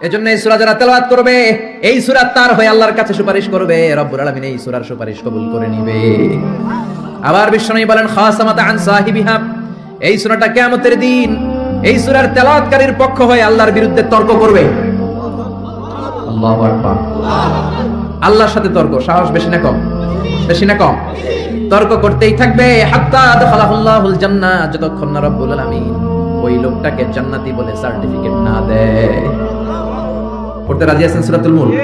এজন্য এই সূরা যারা তেলাওয়াত করবে, এই সূরা তার হয়ে আল্লাহর কাছে সুপারিশ করবে। রব্বুল আলামিন এই সূরার সুপারিশ কবুল করে নিবে। আবার বিষ্ণু বলেন, খাসামাত আন সাহিবিহা। এই সূরাটা কিয়ামতের দিন, এই সূরার তেলাওয়াতকারীর পক্ষ হয়ে আল্লাহর বিরুদ্ধে তর্ক করবে। আল্লাহু আকবার। আল্লাহর সাথে তর্ক, সাহস বেশি না কম, বেশি না কম। তর্ক করতেই থাকবে। হাত্তা আদখালাহুল্লাহুল জান্নাহ যতক্ষণ না রব্বুল আলামিন ওই লোকটাকে জান্নাতি বলে সার্টিফিকেট না দেয়। পড়তে রাজি আছেন সূরাতুল মুলক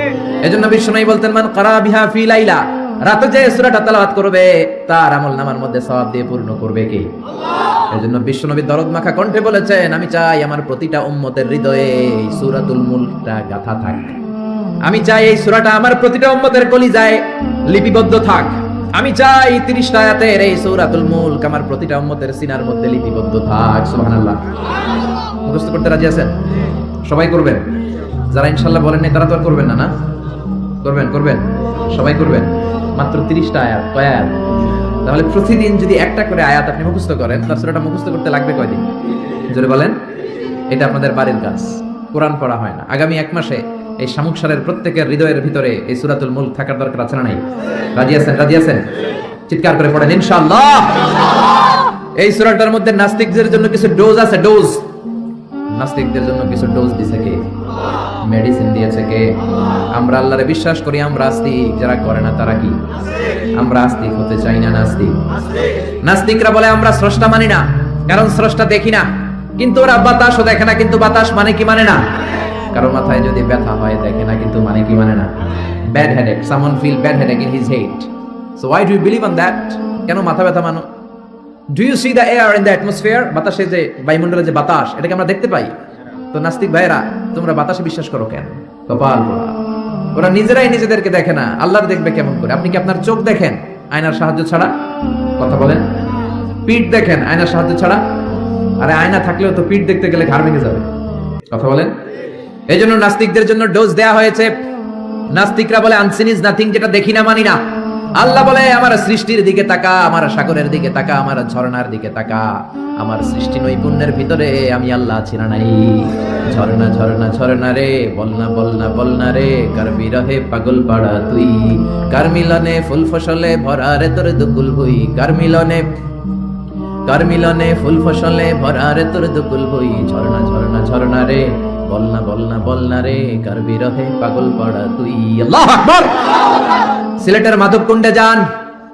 এজন্য বিষ্ণু বলতেন, মান কারা বিহা ফি লাইলা রাতে যে সূরাটা তেলাওয়াত করবে, তার আমল নামার মধ্যে সওয়াব দিয়ে পূর্ণ করবে কে? এজন্য বিশ্বনবী দরদ মাখা কণ্ঠে বলেছেন, আমি চাই আমার প্রতিটা উম্মতের হৃদয়ে এই সূরাতুল মুলকটা গাথা থাক। আমি চাই এই সূরাটা আমার প্রতিটা উম্মতের কলিজায় লিপিবদ্ধ থাক। আমি চাই 30 আয়াতের এই সূরাতুল মুলক আমার প্রতিটা উম্মতের সিনার মধ্যে লিপিবদ্ধ থাক। সুবহানাল্লাহ। মুখস্থ করতে রাজি আছেন? সবাই করবেন? যারা ইনশাল্লাহ বলেন তারা তো করবেন না না? করবেন করবেন। সবাই করবেন। মাত্র 30টা আয়াত, কয় আয়াত? তাহলে প্রতিদিন যদি একটা করে আয়াত আপনি মুখস্থ করেন, তার সূরাটা মুখস্থ করতে লাগবে কয়দিন? জোরে বলেন। এটা আপনাদের বাড়ির কাজ। কোরআন পড়া হয় না। আগামী এক মাসে এই শামুক সারের প্রত্যেকের হৃদয়ের ভিতরে এই সুরাতুল মুল্ক থাকার দরকার আছে না নাই? রাজি আছেন? রাজি আছেন? চিৎকার করে পড়েন, ইনশাআল্লাহ! এই সুরাটার মধ্যে নাস্তিকদের জন্য কিছু ডোজ আছে, ডোজ। নাস্তিকদের জন্য কিছু ডোজ দিছে কে? মেডিসিন দিয়েছে কে? আমরা আল্লাহরে বিশ্বাস করি, আমরা আস্তিক। যারা করে না, তারা কি? আমরা আস্তিক হতে চাই না নাস্তিক। নাস্তিকরা বলে, আমরা স্রষ্টা মানি না, কারণ স্রষ্টা দেখি না। কিন্তু ওরা বাতাসও দেখে না, কিন্তু বাতাস মানে কি মানে না? কারও মাথায় যদি ব্যথা হয়, দেখে না, কিন্তু মানে কি মানে না? Bad headache someone feel bad headache in his head so why do believe on that কেন মাথা ব্যথা মানো? Do you see the air in the atmosphere বাতাসে যে বায়ুমণ্ডলের যে বাতাস, এটাকে আমরা দেখতে পাই। তো নাস্তিক ভাইরা তোমরা বাতাসে বিশ্বাস করো কেন? কপাল ওরা নিজেরাই নিজেদেরকে দেখে না, আল্লাহর দেখবে কেমন করে। আপনি কি আপনার চোখ দেখেন আয়নার সাহায্য ছাড়া? কথা বলেন। পিঠ দেখেন আয়নার সাহায্য ছাড়া? আরে আয়না থাকলেও তো পিঠ দেখতে গেলে ঘাড় ভেঙে যাবে। কথা বলেন। এই জন্য নাস্তিকদের জন্য ডোজ দেয়া হয়েছে। নাস্তিকরা বলে আনসিন ইজ নাথিং যেটা দেখি না, মানি না। আল্লাহ বলে, আমার সৃষ্টির দিকে তাকা, আমার সাগরের দিকে তাকা, আমার ঝর্ণার দিকে তাকা। আমার সৃষ্টি নৈপুণ্যের ভিতরে আমি আল্লাহ না নাই। ঝর্ণা ঝর্ণা ঝর্ণা রে, বলনা বলনা বলনা রে, কার বিরহে পাগল পাড়া তুই? কার মিলনে ফুল ফসলে ভরা রে তোর দুকুল বই কার মিলনে কার মিলনে ফুল ফসলে ভরা রে তোর দুকুল বই ঝর্ণা ঝর্ণা ঝর্ণা রে, বলনা বলনা বলনা রে, কার বিরহে পাগল পাড়া তুই? আল্লাহ আকবার! সিলেটের মাধবকুণ্ডে যান।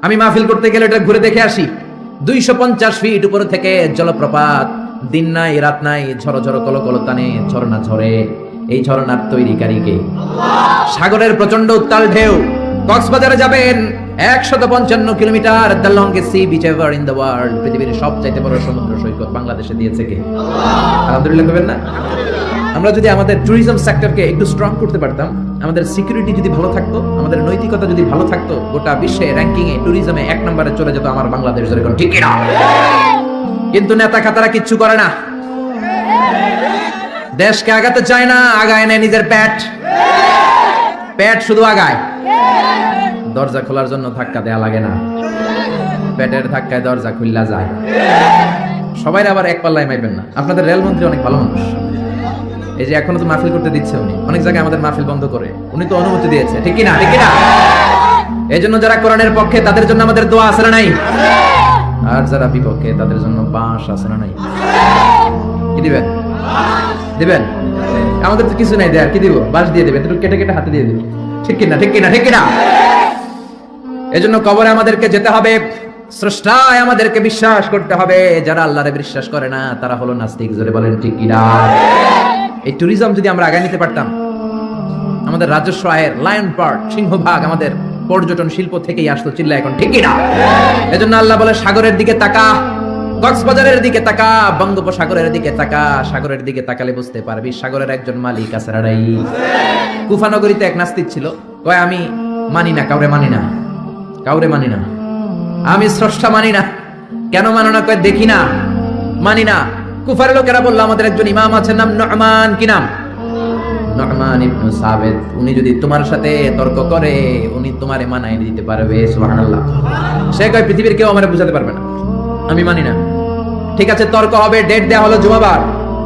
আমি মাহফিল করতে গেলে এটা ঘুরে দেখে আসি। দুইশো পঞ্চাশ ফিট উপর থেকে জলপ্রপাত। দিন নাই, রাত নাই ঝড়ো ঝড়ো কলো কলো টানে ঝর্ণা ঝরে। এই ঝর্ণার তৈরিকারীকে? সাগরের প্রচণ্ড উত্তাল ঢেউ। কক্সবাজারে যাবেন একশত পঞ্চান্ন kilometre. The longest sea beach ever in the world. পৃথিবীর সবচাইতে বড় সমুদ্র সৈকত বাংলাদেশে দিয়েছে কে? আলহামদুলিল্লাহ করবেন না? আমরা যদি আমাদের ট্যুরিজম সেক্টরকে একটু স্ট্রং করতে পারতাম, আমাদের সিকিউরিটি যদি ভালো থাকতো, আমাদের নৈতিকতা যদি ভালো থাকতো, গোটা বিশ্বে র্যাঙ্কিং এ ট্যুরিজমে এক নম্বরে চলে যেত আমার বাংলাদেশ যেরকম ঠিক না কিন্তু নেতা খাতারা কিচ্ছু করে না। দেশকে আগাতে চায় না, আগায় নেয় নিজের প্যাট প্যাট শুধু আগায়। দরজা খোলার জন্য ধাক্কা দেয়া লাগে না। প্যাটের ধাক্কায় দরজা খুললা যায়। সবাই আবার এক পাল্লায় মাইবেন না। আপনাদের রেলমন্ত্রী অনেক ভালো মানুষ। এই যে এখনও তো মাহফিল করতে দিচ্ছে উনি। অনেক জায়গায় আমাদের মাহফিল বন্ধ করে। উনি তো অনুমতি দিয়েছে। ঠিক না ঠিক না এই জন্য যারা কোরআনের পক্ষে, তাদের জন্য আমাদের দোয়া আছে না নাই? আর যারা বিপক্ষে, তাদের জন্য বাঁশ আছে না নাই? কি দিবেন? দিবেন? আমাদের তো কিছু নাই, দেয়ার। কি দিব? বাঁশ দিয়ে দেবে একটু কেটে কেটে হাতে দিয়ে দিবে ঠিক কিনা? ঠিক কিনা? ঠিক কিনা? এজন্য কবরে আমাদেরকে যেতে হবে। স্রষ্টায় আমাদেরকে বিশ্বাস করতে হবে। যারা আল্লাহরে বিশ্বাস করে না, তারা হলো নাস্তিক। জোরে বলেন, ঠিক কিনা? এই ট্যুরিজম যদি আমরা আগায় নিতে পারতাম, আমাদের রাজস্ব আয়ের লায়ন পার্ট সিংহভাগ আমাদের পর্যটন শিল্প থেকেই আসতো চিল্লা এখন, ঠিক কিনা এজন্য আল্লাহ বলে, সাগরের দিকে তাকা, কক্সবাজারের দিকে তাকা, বঙ্গোপসাগরের দিকে তাকা, সাগরের দিকে তাকালে বুঝতে পারবি সাগরের একজন মালিক আছে রাড়াই কুফানগরীতে এক নাস্তিক ছিল, কয়, আমি মানি না, কাউরে মানি না, কাউরে মানি না, আমি স্রষ্টা মানি না, কেন মানো না? কয়, দেখি না, মানি না কুফারের লোকেরা বলল, আমাদের একজন ইমাম আছে, নাম নহমান কি নাম? নহমান ইবনু সাবেদ উনি যদি তোমার সাথে তর্ক করে, উনি তোমারে মানায় দিতে পারবে, সুবহানাল্লাহ। সে কয়, পৃথিবীর কেউ আমারে বুঝাতে পারবে না। আমি মানি না। ঠিক আছে, তর্ক হবে, ডেট দেয়া হলো জুমাবার।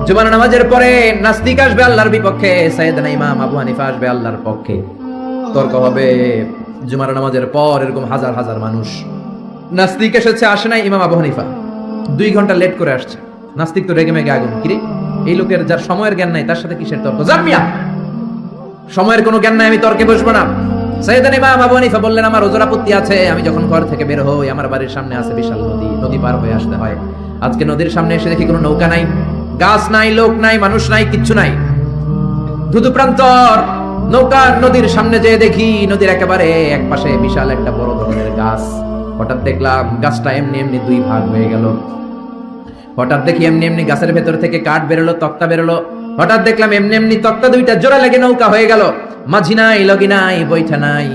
জুমার নামাজের পরে নাস্তিক আসবে আল্লাহর বিপক্ষে, সাইয়েদনা ইমাম আবু হানিফা আসবে আল্লাহর পক্ষে। তর্ক হবে, জুমার নামাজের পর এরকম হাজার হাজার মানুষ। নাস্তিক এসেছে, আসে নাই ইমাম আবু হানিফা। দুই ঘণ্টা লেট করে আসছে। নাস্তিক তো রেগে মেগে আগুন। কিরে? এই লোকের যার সময়ের জ্ঞান নাই, তার সাথে কিসের তর্ক? জামিয়া সময়ের কোনো জ্ঞান নাই, আমি তর্কে বসবো না। সৈয়দান ইমাম আবু হানিফা বললেন, আমার ওজোর আপত্তি আছে, আমি যখন ঘর থেকে বের হই, আমার বাড়ির সামনে আছে বিশাল নদী। নদী পার হয়ে আসতে হয়। আজকে নদীর সামনে এসে দেখি কোনো নৌকা নাই। গাছ নাই, লোক নাই, মানুষ নাই, কিচ্ছু নাই। ধুধু প্রান্তর নৌকা নদীর সামনে যেয়ে দেখি নদীর একেবারে এক পাশে বিশাল একটা বড় ধরনের গাছ। হঠাৎ দেখলাম গাছটা এমনি এমনি দুই ভাগ হয়ে গেল। হঠাৎ দেখি এমনি এমনি গাছের ভেতর থেকে কাঠ বেরোলো, তক্তা বেরোলো। হঠাৎ দেখলাম এমনি এমনি তক্তা দুইটা জোড়া লেগে নৌকা হয়ে গেল। মাঝি নাই, লগি নাই, বৈঠা নাই।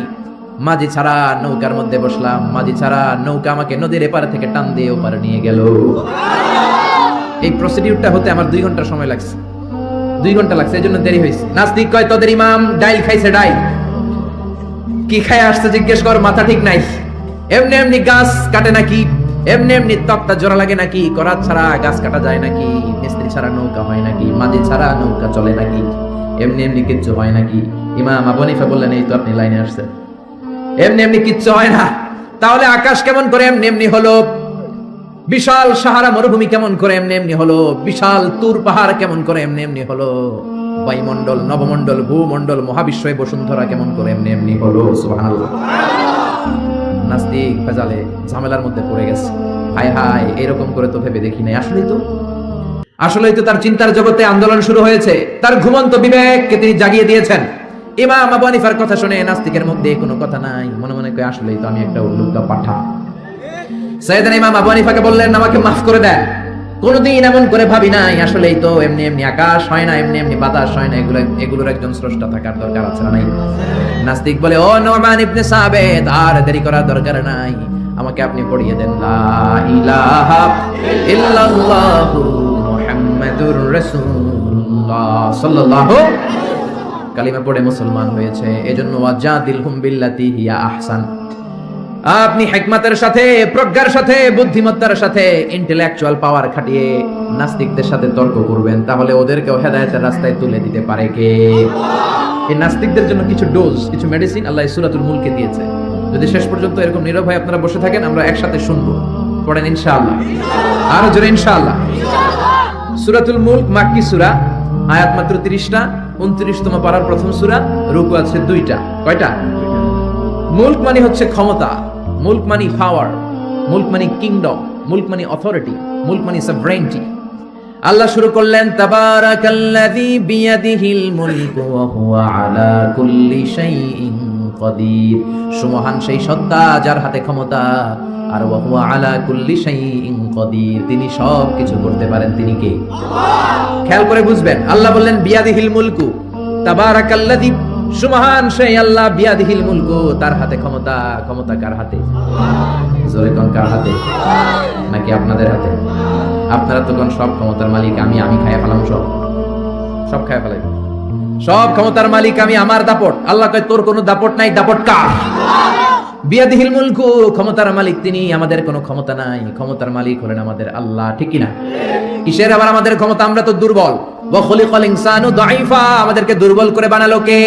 মাঝি ছাড়া নৌকার মধ্যে বসলাম। মাঝি ছাড়া নৌকা আমাকে নদীর এপার থেকে টান দিয়ে ওপারে নিয়ে গেল। এই প্রসিডিউরটা হতে আমার দুই ঘণ্টা সময় লাগছে। দুই ঘণ্টা লাগছে, এই জন্য দেরি হয়েছে। নাস্তিক কয়, তোদের ইমাম ডাইল খাইছে ডাইল। কি খায় আসছে জিজ্ঞেস কর, মাথা ঠিক নাই। এমনি এমনি গাছ কাটে নাকি? এমনি এমনি তক্তা জোড়া লাগে নাকি? করাত ছাড়া গাছ কাটা যায় নাকি? মিস্ত্রি ছাড়া নৌকা হয় নাকি? মাঝি ছাড়া নৌকা চলে নাকি? এমনি এমনি কিচ্ছু হয় নাকি? ইমাম আবু হানিফা বললেন, এই তো আপনি লাইনে আসছেন। এমনি এমনি কিচ্ছু হয় না। তাহলে আকাশ কেমন করে এমনি এমনি হলো? বিশাল সাহারা মরুভূমি কেমন করে এমনি এমনি হলো? বিশাল তুর পাহাড় কেমন করে এমনি এমনি হলো? বায়ুমণ্ডল, নবমণ্ডল, ভূমণ্ডল মহাবিশ্বয় বসুন্ধরা কেমন করে এমনি এমনি হলো? সুবহানাল্লাহ। নাস্তিক, ভেজালে, ঝামেলার মধ্যে পড়ে গেছে। হায় হায়, এরকম করে তো ভেবে দেখি নাই। আসলেই তো। আসলেই তো তার চিন্তার জগতে আন্দোলন শুরু হয়েছে। তার ঘুমন্ত বিবেককে তিনি জাগিয়ে দিয়েছেন। ইমাম আবু হানিফার কথা শুনে নাস্তিকের মধ্যে কোনো কথা নাই। মনে মনে কয় আসলেই তো আমি একটা উল্লুকা পাঠা। সৈয়দান ইমাম আবু হানিফাকে বললেন, আমাকে মাফ করে দেন। কোনদিন এমন করে ভাবি নাই, আসলেই তো এমনি এমনি আকাশ হয় না, এমনি এমনি বাতাস হয় না, এগুলো এগুলোর একজন স্রষ্টা থাকার দরকার আছে না নাই? নাস্তিক বলে, ও নোমান ইবনে সাবেদ আর দেরি করার দরকার নাই, আমাকে আপনি পড়িয়ে দেন, লা ইলাহা ইল্লাল্লাহু মুহাম্মাদুর রাসূলুল্লাহ। সাল্লাল্লাহু কালিমা পড়ে মুসলমান হয়েছে। এজন্য ওয়াজাদিলহুম বিল্লাতি হিয়া আহসান। আপনি হেকমাতের সাথে, প্রজ্ঞার সাথে, বুদ্ধিমত্তার সাথে ইন্টেলেকচুয়াল পাওয়ার খাটিয়ে নাস্তিকদের সাথে তর্ক করবেন, তাহলে ওদেরকেও হেদায়েতের রাস্তায় তুলে দিতে পারে কে? এই নাস্তিকদের জন্য কিছু ডোজ কিছু মেডিসিন আল্লাহ সুরাতুল মুলকে দিয়েছে। যদি শেষ পর্যন্ত এরকম নীরব হয়ে আপনারা বসে থাকেন, আমরা একসাথে শুনব। পড়েন ইনশাআল্লাহ। আরও জোরে ইনশাআল্লাহ। সুরাতুল মুলক মাক্কি সুরা, আয়াত মাত্র তিরিশটা, উনত্রিশতম পাড়ার প্রথম সুরা, রুকু আছে দুইটা। কয়টা? মুল্ক মানে হচ্ছে ক্ষমতা। মুল্ক মানে পাওয়ার, মুল্ক মানে কিংডম, মুল্ক মানে অথরিটি, মুল্ক মানে সভরেন্টি আল্লাহ শুরু করলেন, তাবারাকাল্লাযী বিয়াদিহিল মুলকু ওয়া হুয়া আলা কুল্লি শাইইন কদির। সুমহান সেই সত্তা যার হাতে ক্ষমতা, আর ওয়া হুয়া আলা কুল্লি শাইইন কদির। তিনি সব কিছু করতে পারেন, তিনি কে? খেয়াল করে বুঝবেন, আল্লাহ বললেন, বিয়াদিহিল মুলকু, তাবারাকাল্লাযী সুমহান সেই আল্লাহ বিয়াদিহিল মুলকু, তার হাতে ক্ষমতা ক্ষমতা কার হাতে? জোরে কোন কার হাতে? নাকি আপনাদের হাতে? আপনারা তো কোন সব ক্ষমতার মালিক, আমি আমি খাইয়া ফেলাম সব। সব খাইয়া ফেলাই সব ক্ষমতার মালিক, আমি, আমার দাপট। আল্লাহ কয়, তোর কোনো দাপট নাই, দাপট কার? বিয়াদিহিল মুলকু, ক্ষমতার মালিক তিনি, আমাদের কোনো ক্ষমতা নাই। ক্ষমতার মালিক হলেন আমাদের আল্লাহ, ঠিক কি না কিসের আবার আমাদের ক্ষমতা? আমরা তো দুর্বল। আমাদেরকে দুর্বল করে বানালো কে?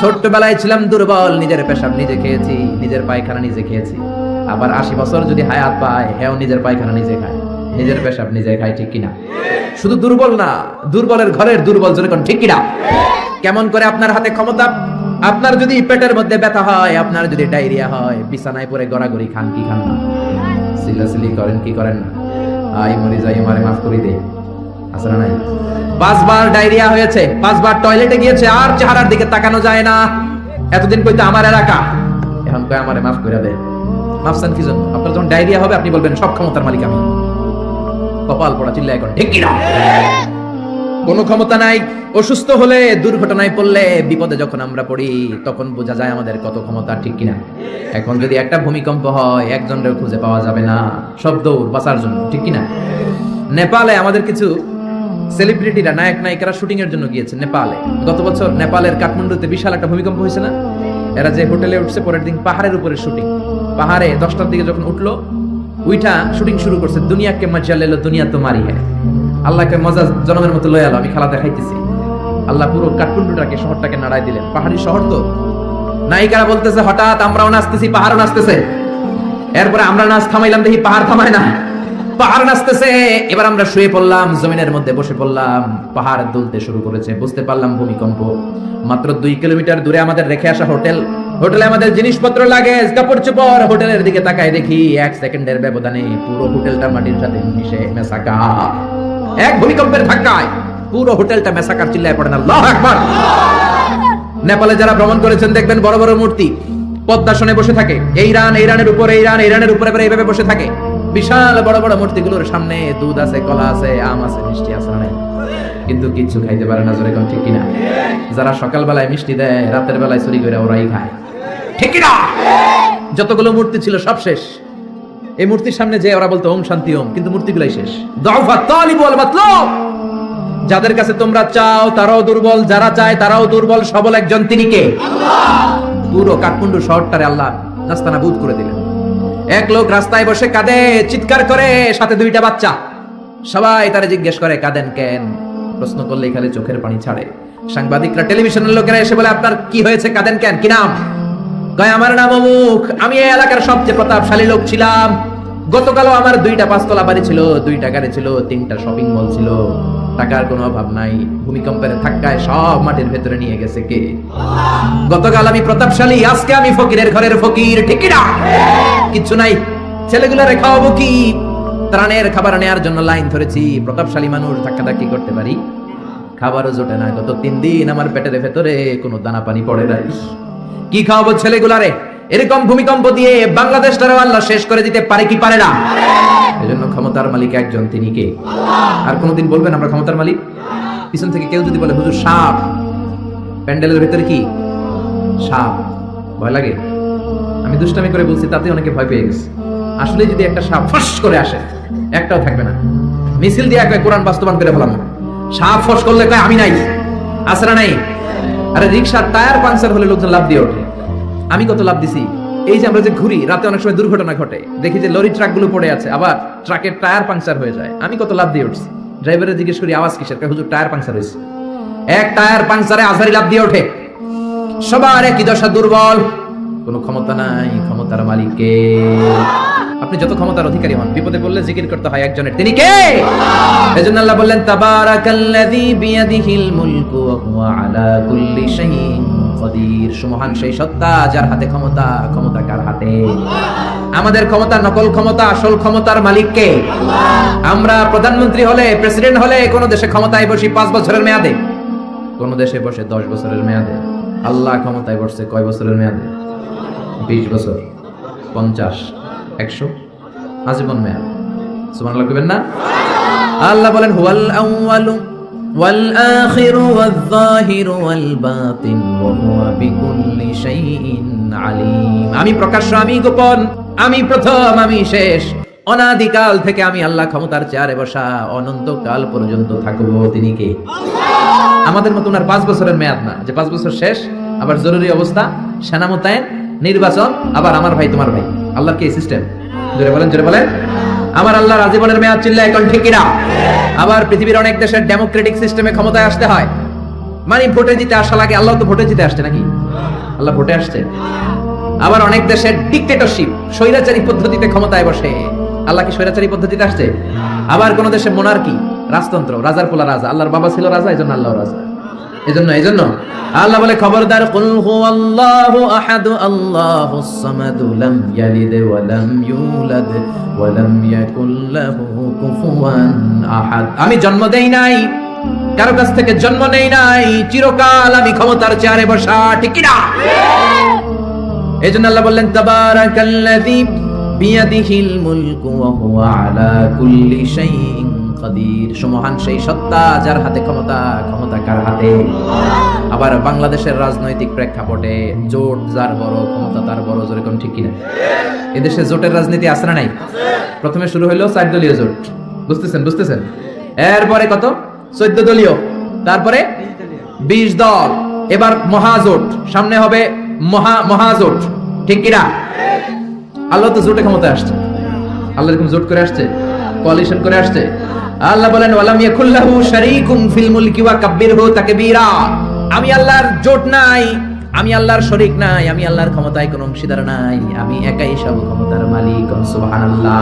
ছোট্টবেলায় ছিলাম দুর্বল। নিজের পেশাব নিজে খেয়েছি, নিজের পায়খানা নিজে খেয়েছি। আবার আশি বছর যদি হায়াত পায়, হেও নিজের পায়খানা নিজে খায়। নিজের পেশাব নিজে খায়, ঠিক কিনা? শুধু দুর্বল না, দুর্বলের ঘরের দুর্বল জোরে কোন ঠিক কিনা? কেমন করে আপনার হাতে ক্ষমতা? আপনার যদি পেটের মধ্যে ব্যথা হয়, আপনার যদি ডায়রিয়া হয়, বিছানায় পরে গড়াগড়ি খান কি খান না? সিলাসিলি করেন কি করেন না? আই মরি যাই, আমারে মাফ করে দে। আছে নাই? পাঁচবার ডায়রিয়া হয়েছে, পাঁচবার টয়লেটে গিয়েছে, আর চেহারার দিকে তাকানো যায় না। এতদিন কইতে আমার এলাকা। এখন কয় আমারে মাফ করে দে। মাফসান কি জন্য? আপনার যখন ডায়রিয়া হবে, আপনি বলবেন, সব ক্ষমতার মালিক আমি। কপাল পড়া চিল্লা এখন ঠিক কিনা কোনো ক্ষমতা নাই, অসুস্থ হলে, দুর্ঘটনায় পড়লে, বিপদে যখন আমরা পড়ি, তখন বোঝা যায় আমাদের কত ক্ষমতা, ঠিক কিনা? এখন যদি একটা ভূমিকম্প হয় একজনের খুঁজে পাওয়া যাবে না। সব দৌড় বাঁচার জন্য, ঠিক কিনা? নেপালে আমাদের কিছু সেলিব্রিটিরা নায়ক নায়িকারা শুটিং এর জন্য গিয়েছে, নেপালে। গত বছর নেপালের কাঠমান্ডুতে বিশাল একটা ভূমিকম্প হয়েছে না? এরা যে হোটেলে উঠছে, পরের দিন পাহাড়ের উপরে শুটিং পাহাড়ে দশটার দিকে যখন উঠল, উইঠা শুটিং শুরু করছে, দুনিয়াকে মজা লেলো, দুনিয়া তো মারি হ্যাঁ আল্লাহকে মজা জনমের মতো লয়ে আলো আমি খেলা দেখাইতেছি। আল্লাহ পুরো কাঠমান্ডুটাকে শহরটাকে নাড়াই দিলেন। পাহাড়ি শহর তো। নায়িকারা বলতেছে, হঠাৎ আমরাও নাচতেছি, পাহাড়ও নাচতেছে। এরপরে আমরা নাচ থামাইলাম, দেখি পাহাড় থামায় না। পাহাড় নাচতেছে। এবার আমরা শুয়ে পড়লাম, জমিনের মধ্যে বসে পড়লাম। পাহাড় দুলতে শুরু করেছে। বুঝতে পারলাম ভূমিকম্প। মাত্র দুই কিলোমিটার দূরে আমাদের রেখে আসা হোটেল। হোটেলে আমাদের জিনিসপত্র লাগে কাপড় চোপড়। হোটেলের দিকে তাকায় দেখি এক সেকেন্ডের ব্যবধানে পুরো হোটেলটা মাটির সাথে মিশে মেসাকা এক ভূমিকম্পের ধাক্কায় পুরো হোটেলটা মেসাকার চিল্লায় পড়ে না। আল্লাহু নেপালে যারা ভ্রমণ করেছেন, দেখবেন বড় বড় মূর্তি পদ্মাসনে বসে থাকে। এই রান এই রানের উপরে এই রান এই রানের উপরে এইভাবে বসে থাকে। বিশাল বড় বড় মূর্তিগুলোর সামনে দুধ আছে, কলা আছে, আম আছে, মিষ্টি আছে নাই? কিন্তু কিচ্ছু খাইতে পারে না, জোরে ঠিক কিনা? যারা সকালবেলায় মিষ্টি দেয়, রাতের বেলায় চুরি করে ওরাই খায়। ঠিক কিনা? যতগুলো মূর্তি ছিল সব শেষ। এই মূর্তির সামনে যে ওরা বলতো, ওম শান্তি, ওম, কিন্তু মূর্তিগুলাই শেষ। যাদের কাছে তোমরা চাও, তারাও দুর্বল, যারা চায়, তারাও দুর্বল, সবল একজন তিনি কে? পুরো কাঠমান্ডু শহরটারে আল্লাহ নাস্তানা বুধ করে দিলেন। এক লোক রাস্তায় বসে কাঁদে, চিৎকার করে, সাথে দুইটা বাচ্চা। সবাই তারা জিজ্ঞেস করে, কাঁদেন কেন? প্রশ্ন করলে খালি চোখের পানি ছাড়ে। সাংবাদিকরা, টেলিভিশনের লোকেরা এসে বলে, আপনার কি হয়েছে? কাঁদেন কেন? কি নাম? কয়, আমার নাম অমুক। আমি এই এলাকার সবচেয়ে প্রতাপশালী লোক ছিলাম। গতকালও আমার দুইটা পাঁচতলা বাড়ি ছিল, দুইটা গাড়ি ছিল, তিনটা শপিং মল ছিল। টাকার কোনো অভাব নাই, ভূমিকম্পের ধাক্কায় সব মাটির ভেতরে নিয়ে গেছে কে? গতকাল আমি প্রতাপশালী, আজকে আমি ফকিরের ঘরের ফকির, ঠিক না কিচ্ছু নাই। ছেলেগুলোরে খাওয়াবো কি? ত্রাণের খাবার নেয়ার জন্য লাইন ধরেছি। প্রতাপশালী মানুষ ধাক্কা ধাক্কি করতে পারি? খাবারও জোটে না। গত তিন দিন আমার পেটের ভেতরে কোনো দানা পানি পড়ে নাই। কি খাওয়াবো ছেলেগুলারে? এরকম ভূমিকম্প দিয়ে বাংলাদেশটারও আল্লাহ শেষ করে দিতে পারে কি পারে না? এজন্য ক্ষমতার মালিক একজন, তিনি কে? আর কোনোদিন বলবেন আমরা ক্ষমতার মালিক? পিছন থেকে কেউ যদি বলে, হুজুর, সাপ। প্যান্ডেলের ভেতরে কি? সাপ। ভয় লাগে? আমি দুষ্টামি করে বলছি, তাতে অনেকে ভয় পেয়ে গেছে। আসলে যদি একটা সাপ ফস করে আসে, একটাও থাকবে না। মিছিল দিয়ে একবার কোরআন বাস্তবায়ন করে ফেলাম। সাপ ফস করলে কয়, আমি নাই। আসরা নাই? আরে রিক্সার টায়ার পাংচার হলে লোকজন লাভ দিয়ে ওঠে। আমি কত লাভ দিছি? এই যে আমরা যে ঘুরি, রাতে অনেক সময় দুর্ঘটনা ঘটে। দেখি যে লরি ট্রাকগুলো পড়ে আছে, আবার ট্রাকের টায়ার পাংচার হয়ে যায়। আমি কত লাভ দিয়ে উঠছি? ড্রাইভারে জিজ্ঞেস করি, আওয়াজ কিসের? হুজুর, টায়ার পাংচার হয়েছে। এক টায়ার পাংচারে আজারি লাভ দিয়ে ওঠে। সবার একই দশা দুর্বল। কোনো ক্ষমতা নাই, ক্ষমতার মালিককে। আপনি যত ক্ষমতার অধিকারী হন, বিপদে পড়লে জিকির করতে হয় একজনের। তিনি কে? এজন্য আল্লাহ বললেন, তাবারাকাল্লাযী বিয়াদিহিল মুলকু ওয়া হুয়া আলা কুল্লি শাইইন। কদির সুমহান সেই সত্তা যার হাতে ক্ষমতা ক্ষমতা কার হাতে? আমাদের ক্ষমতা নকল ক্ষমতা, আসল ক্ষমতার মালিক কে আমরা প্রধানমন্ত্রী হলে, প্রেসিডেন্ট হলে কোন দেশে ক্ষমতায় বসি পাঁচ বছরের মেয়াদে? কোন দেশে বসে দশ বছরের মেয়াদে? আল্লাহ ক্ষমতায় বসছে কয় বছরের মেয়াদে? বিশ বছর, পঞ্চাশ, একশো? আজীবন মেয়াদ। সুবহানাল্লাহ কইবেন না? আল্লাহ বলেন, হুয়াল আউয়ালু ওয়াল বাতিন ওয়া হুয়া বিকুল্লি শাইইন আলিম আমি প্রকাশ্য আমি গোপন আমি প্রথম আমি শেষ। অনাদিকাল থেকে আমি আল্লাহ ক্ষমতার চেয়ারে বসা অনন্তকাল পর্যন্ত থাকব তিনি কে? আমাদের মতো ওনার পাঁচ বছরের মেয়াদ না। যে পাঁচ বছর শেষ আবার জরুরি অবস্থা সেনা মোতায়েন নির্বাচন আবার আমার ভাই তোমার ভাই। আল্লাহর কি সিস্টেম জোরে বলেন জোরে বলেন। আমার আল্লাহর আজীবনের মেয়াদ চিল্লা এখন ঠিক কিনা? আবার পৃথিবীর অনেক দেশের ডেমোক্রেটিক সিস্টেমে ক্ষমতায় আসতে হয়। মানে ভোটে জিতে আসা লাগে, আল্লাহ তো ভোটে জিতে আসছে নাকি? আল্লাহ ভোটে আসছে। আবার অনেক দেশের ডিক্টেটরশিপ স্বৈরাচারী পদ্ধতিতে ক্ষমতায় বসে। আল্লাহ কি স্বৈরাচারী পদ্ধতিতে আসছে? আবার কোন দেশে মোনার্কি রাজতন্ত্র, রাজার পোলা রাজা, আল্লাহর বাবা ছিল রাজা এই জন্য আল্লাহ রাজা। এজন্য এজন্য। আল্লাহ বলে, খবরদার, কুল হুয়াল্লাহু আহাদ আল্লাহুস সামাদ, লাম ইয়ালিদ ওয়া লাম ইউলাদ ওয়া লাম ইয়াকুল লাহু কুফুয়ান আহাদ। আমি জন্ম দেই নাই, কারও কাছ থেকে জন্ম নেই নাই, চিরকাল আমি ক্ষমতার চেয়ারে বসা, ঠিক কি না এই জন্য আল্লাহ বললেন, তাবারাকাল্লাযী বিয়াদিহিল মুলকু ওয়া হুয়া আলা কুল্লি শাইইন কাদির সেই সত্তা যার হাতে ক্ষমতা ক্ষমতা কার হাতে? আবার বাংলাদেশের রাজনৈতিক প্রেক্ষাপটে জোট যার বড়, ক্ষমতা তার বড়, জোরে কোন ঠিক কিনা? এদেশে জোটের রাজনীতি আছে না নাই? প্রথমে শুরু হইল চার দলীয় জোট। বুঝতেছেন বুঝতেছেন? এরপরে কত? চোদ্দ দলীয়। তারপরে বিশ দল। এবার মহাজোট সামনে হবে মহা মহাজোট ঠিক কিনা? আল্লাহ তো জোটে ক্ষমতা আসছে। আল্লাহ এরকম জোট করে আসছে কোয়ালিশন করে আসছে। আল্লাহ বলেন, ওয়ালাম ইয়াকুল্লাহু শারীকুম ফিল মুলকি ওয়া কাব্বিরহু তাকবীরা। আমি আল্লাহর জোট নাই, আমি আল্লাহর শরীক নাই, আমি আল্লাহর ক্ষমতায় কোনো অংশীদার নাই, আমি একাই সব ক্ষমতার মালিক, সুবহানাল্লাহ।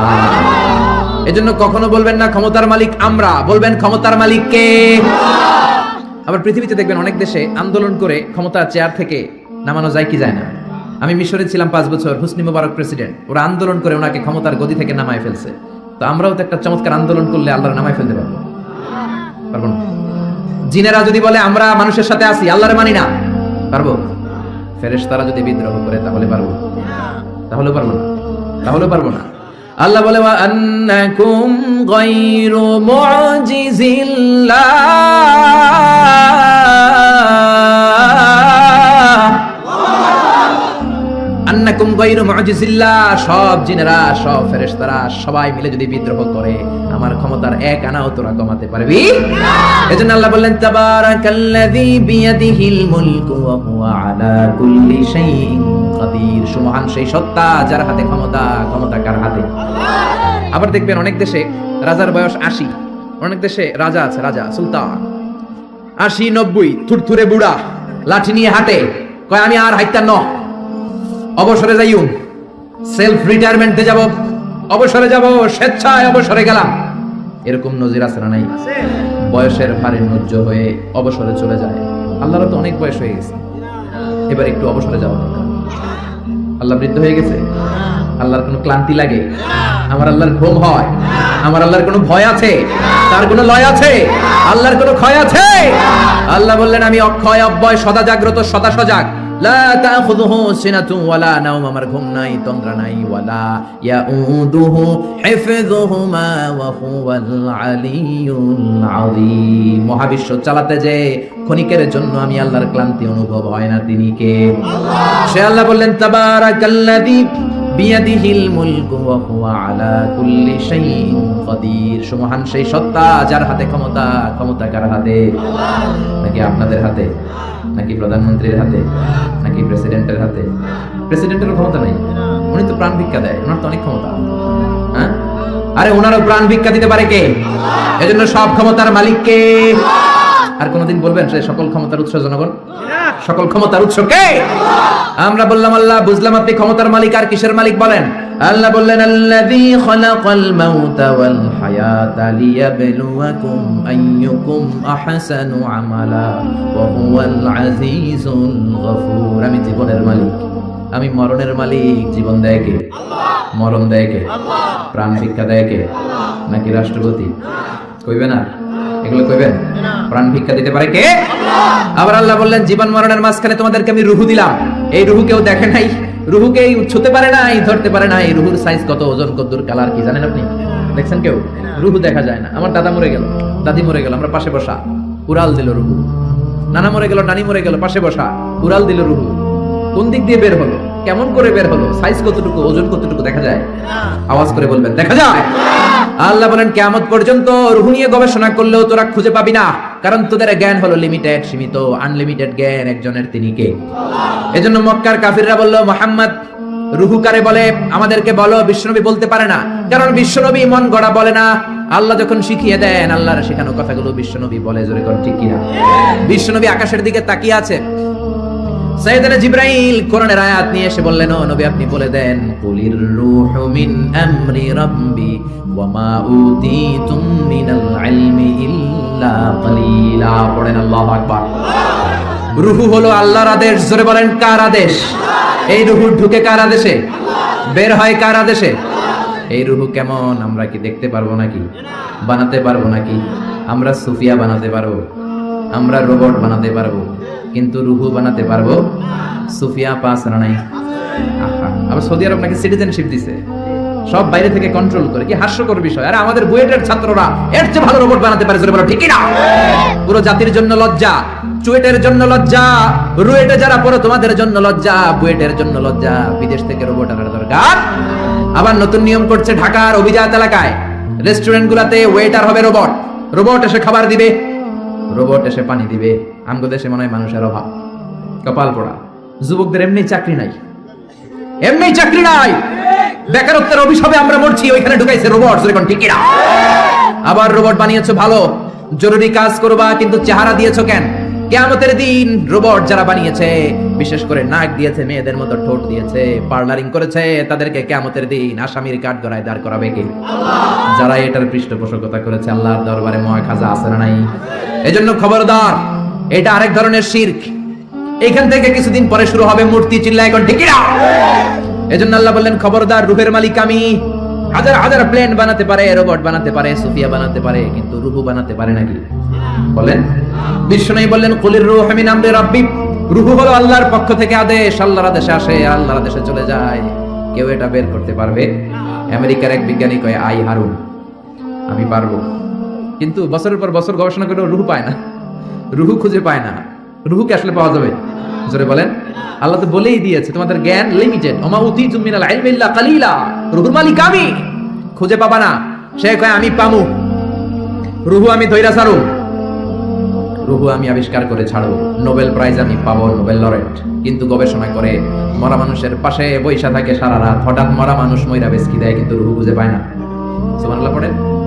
এজন্য কখনো বলবেন না, ক্ষমতার মালিক আমরা। বলবেন, ক্ষমতার মালিক কে? আবার পৃথিবীতে দেখবেন অনেক দেশে আন্দোলন করে ক্ষমতা চেয়ার থেকে নামানো যায় কি যায় না। আমি মিশরে ছিলাম পাঁচ বছর, হুসনি মুবারক প্রেসিডেন্ট। ওরা আন্দোলন করে ওনাকে ক্ষমতার গদি থেকে নামায় ফেলছে। তো আমরাও তো একটা চমৎকার আন্দোলন করলে আল্লাহর নামায় ফেলতে পারব। পারব না? জিনেরা যদি বলে, আমরা মানুষের সাথে আছি, আল্লাহরে মানি না। পারব? ফেরেশতারা যদি বিদ্রোহ করে, তাহলে পারব? তাহলে পারব না। তাহলে পারব না। আল্লাহ বলে আন্নাকুম গায়রু মুজিজিল্লাহ আন্নাকুম গায়রু মুজিজিল্লাহ। সব জিনেরা, সব ফেরেশতারা সবাই মিলে যদি বিদ্রোহ করে, আমার ক্ষমতার এক আনাও তোরা কমাতে পারবি? এজন্য আল্লাহ বললেন, তাবারাকাল্লাযী বিয়াদিহিল মুলকু ওয়া হুয়া আলা কুল্লি শাইইন কাদির। সুমহান সেই সত্তা যার হাতে ক্ষমতা ক্ষমতা কার হাতে? আবার দেখবেন অনেক দেশে রাজার বয়স আশি, অনেক দেশে রাজা আছে, রাজা, সুলতান। আশি, নব্বই, থুরথুরে বুড়া, লাঠি নিয়ে হাঁটে, কয়, আমি আর হাইতার ন অবসরে যাইউম সেলফ রিটায়ারমেন্টে যাব। অবসরে যাব স্বেচ্ছায় অবসরে গেলাম। এরকম নজির আছে না নাই? বয়সের ভারে নজ্জ হয়ে অবসরে চলে যায়। আল্লাহর তো অনেক বয়স হয়ে গেছে। এবার একটু অবসরে যাওয়া দরকার। আল্লাহ বৃদ্ধ হয়ে গেছে? আল্লাহর কোনো ক্লান্তি লাগে? আমার আল্লাহর ঘুম হয়? আমার আল্লাহর কোনো ভয় আছে? তার কোনো লয় আছে? আল্লাহর কোনো ক্ষয় আছে? আল্লাহ বললেন আমি অক্ষয় অব্যয় সদা জাগ্রত সদা সজাগ। লা তাখুযুহু সিনাতুন ওয়ালা নাওম আমার ঘুম নাই তন্দ্রা নাই ওয়ালা ইয়াউদুহু হিফযুহুমা ওয়া হুয়াল আলিয়ুল আযীম। মহাবিশ্ব চালাতে যে ক্ষণিকের জন্য আমি আল্লাহর ক্লান্তি অনুভব হয় না তিনি কে? সে আল্লাহ বললেন তাবারাকাল্লাযী বিয়াদিহিল মুলকু ওয়া হুয়া আলা কুল্লি শাইইন কাদির সুমহান সেই সত্তা যার হাতে ক্ষমতা ক্ষমতা কার হাতে? নাকি আপনাদের হাতে? নাকি প্রধানমন্ত্রীর হাতে, নাকি প্রেসিডেন্টের হাতে? প্রেসিডেন্টের ক্ষমতা নেই। উনি তো প্রাণ ভিক্ষা দেয়, ওনার তো অনেক ক্ষমতা। হ্যাঁ? আরে ওনারও প্রাণ ভিক্ষা দিতে পারে কে? এজন্য সব ক্ষমতার মালিক কে আর কোনদিন বলবেন সে সকল ক্ষমতার উৎস জনগণ? সকল ক্ষমতার উৎস কে? আমরা বললাম আল্লাহ বুঝলাম আপনি ক্ষমতার মালিক আর কিসের মালিক বলেন? আল্লাহ বললেন আল্লাযী খালাকাল মাউতা ওয়াল হায়াতা লিয়াবলুয়াকুম আইয়ুকুম আহসানু আমালা ওয়া হুয়াল আজিজুল গফুর। আমি জীবনের মালিক। আমি মরণের মালিক। জীবন দেয় কে? মরণ দেয় কে? প্রাণ ভিক্ষা দেয় কে? নাকি রাষ্ট্রপতি? কইবে না এগুলো কইবেন? প্রাণ ভিক্ষা দিতে পারে কে? আবার আল্লাহ বললেন জীবন মরণের মাঝখানে তোমাদেরকে আমি রুহু দিলাম। এই রুহু কেউ দেখে নাই। রুহুকে ছুতে পারে নাই ধরতে পারে নাই। রুহুর সাইজ কত ওজন কদ্দুর কালার কি জানেন আপনি? দেখছেন কেউ? রুহু দেখা যায় না। আমার দাদা মরে গেল দাদি মরে গেল আমরা পাশে বসা। উড়াল দিল রুহু। নানা মরে গেল নানি মরে গেল পাশে বসা। উড়াল দিল রুহু। কোন দিক দিয়ে বের হলো? কেমন করে বের হলো? সাইজ কতটুকু ওজন কতটুকু দেখা যায়? আওয়াজ করে বলবেন দেখা যায়? আল্লাহ বলেন কেমন পর্যন্ত রুহু নিয়ে গবেষণা করলেও তোরা খুঁজে পাবি না। কারণ তোদের জ্ঞান হলো লিমিটেড সীমিত আনলিমিটেড জ্ঞান একজনের তিনি কে? এজন্য মক্কার কাফিররা বলল, মোহাম্মদ, রুহু কারে বলে? আমাদেরকে বলো, বিশ্বনবী বলতে পারে না। কারণ বিশ্বনবী মন গড়া বলে না। আল্লাহ যখন শিখিয়ে দেন, আল্লাহর শেখানো কথাগুলো বিশ্বনবী বলে। জোরে ঠিক কিনা? বিশ্বনবী আকাশের দিকে তাকিয়ে আছে। সাইয়েদনা জিব্রাইল কোরআনের আয়াত নিয়ে এসে বললেন, ও নবী, আপনি বলে দেন, কুলির রূহু মিন আমরি রাব্বি, ওয়া মা উতিতুম মিনাল ইলমি ইল্লা কালিলা। পড়েন আল্লাহু আকবার। রুহু হলো আল্লাহর আদেশ। জোরে বলেন, কার আদেশ? এই রুহু ঢুকে কার আদেশে? বের হয় কার আদেশে? এই রুহু কেমন? আমরা কি দেখতে পারব নাকি? বানাতে পারব নাকি? আমরা সুফিয়া বানাতে পারব? আমরা রোবট বানাতে পারব, কিন্তু রুহু বানাতে পারব সুফিয়া পাস না নাই। আবার সৌদি আরব নাকি সিটিজেনশিপ দিছে। সব বাইরে থেকে কন্ট্রোল করে, কি হাস্যকর বিষয়। আরে আমাদের বুয়েটের ছাত্ররা এর চেয়ে ভালো রোবট বানাতে পারে বলো ঠিক না? পুরো জাতির জন্য লজ্জা, চুয়েটের জন্য লজ্জা, রুয়েটে যারা পড়ো তোমাদের জন্য লজ্জা, বুয়েটের জন্য লজ্জা। বিদেশ থেকে রোবট আনার দরকার। আবার নতুন নিয়ম করছে ঢাকার অভিজাত এলাকায়। রেস্টুরেন্ট গুলাতে ওয়েটার হবে রোবট রোবট এসে খাবার দিবে। রোবট এসে পানি দিবে, আমগো দেশে মনে হয় মানুষের অভাব। কপাল পড়া। যুবকদের এমনি চাকরি নাই। এমনি চাকরি নাই! বেকারত্বের অভিশাপে আমরা মরছি, ওইখানে ঢুকাইছে রোবট যেরকম ঠিকই না আবার রোবট বানিয়েছো ভালো, জরুরি কাজ করবা, কিন্তু চেহারা দিয়েছ কেন? কেয়ামতের দিন রোবট যারা বানিয়েছে, বিশেষ করে নাক দিয়েছে, মেয়েদের মতো ঠোঁট দিয়েছে, পার্লারিং করেছে, তাদেরকে কেয়ামতের দিন আসামির কাঠ গড়ায় দাঁড় করাবে কে? যারা এটার পৃষ্ঠপোষকতা করেছে, আল্লাহর দরবারে ময় খাজা আছে না নাই? এজন্য খবরদার, এটা আরেক ধরনের শির্ক। এখান থেকে কিছুদিন পরে শুরু হবে মূর্তি চিল্লা এখন ঠিক না এজন্য আল্লাহ বললেন, খবরদার, রুহের মালিক আমি। হাজার হাজার প্লেন বানাতে পারে, রোবট বানাতে পারে, সুফিয়া বানাতে পারে, কিন্তু রুহু বানাতে পারে নাকি বলেন। বিষ্ণু বললেন, কুলির রুহ আমি নাম রে রাব্বি। রুহু হলো আল্লাহর পক্ষ থেকে আদেশ, আল্লাহর আদেশে আসে, আল্লাহর আদেশে চলে যায়। কেউ এটা বের করতে পারবে? আমেরিকার এক বিজ্ঞানী কয়, আই হারুন, আমি পারব। কিন্তু বছরের পর বছর গবেষণা করে রুহু পায় না। রুহু খুঁজে পায় না। রুহুকে আসলে পাওয়া যাবে? জোরে বলেন। আল্লাহ তো বলেই দিয়েছে, তোমাদের জ্ঞান লিমিটেড ওমা উতি তুমিনাল ইলমি ইল্লা কালিলা। রুহুর মালিক আমি। খুঁজে পাবা না। সে কয়, আমি পামু। রুহু আমি ধৈরা ছাড়ু। রুহু আমি আবিষ্কার করে ছাড়বো নোবেল প্রাইজ আমি পাবো, নোবেল লরেট। কিন্তু গবেষণা করে, মরা মানুষের পাশে বৈশা থাকে সারা রাত। হঠাৎ মরা মানুষ ময়রা বেসকি দেয়, কিন্তু রুহু খুঁজে পায় না। সুবহানাল্লাহ পড়েন।